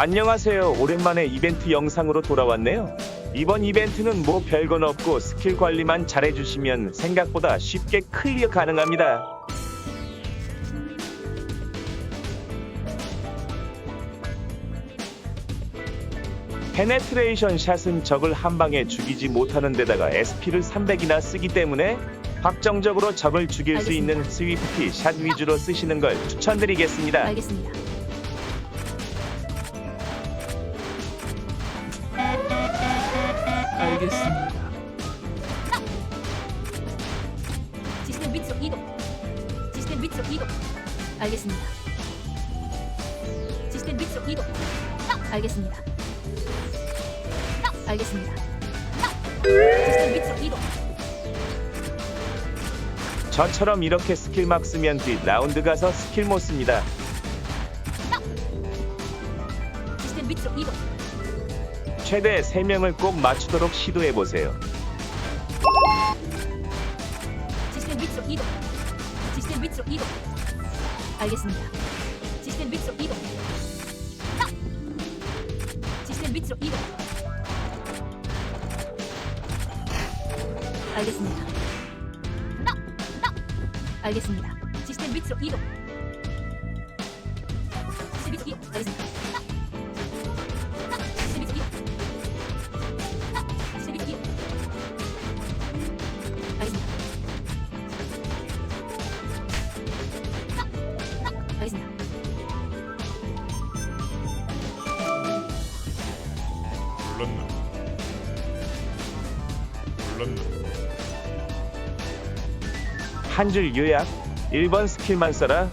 안녕하세요. 오랜만에 이벤트 영상으로 돌아왔네요. 이번 이벤트는 뭐 별건 없고 스킬 관리만 잘해주시면 생각보다 쉽게 클리어 가능합니다. 페네트레이션 샷은 적을 한 방에 죽이지 못하는 데다가 SP를 300이나 쓰기 때문에 확정적으로 적을 죽일 수 있는 스위프티 샷 위주로 쓰시는 걸 추천드리겠습니다. 알겠습니다. 알겠습니다. 시스템 위치로 이동. 시스템 위치로 이동. 알겠습니다. 시스템 위치로 이동. 알겠습니다. 알겠습니다. 시스템 위치로 이동. 저처럼 이렇게 스킬 막 쓰면 뒤 라운드 가서 스킬 못 씁니다. 시스템 위치로 이동. 최대 3명을 꼭 맞추도록 시도해 보세요. 시스템 위치로 이동. 시스템 위치로 이동. 알겠습니다. 시스템 위치로 이동. 시스템 위치로 이동. 알겠습니다. 알겠습니다. 시스템 위치로 이동. 시스템 위치로 이동. 알겠습니다. 알겠습니다. 불렀나? 불렀나? 한줄 요약. 1번 스킬만 써라.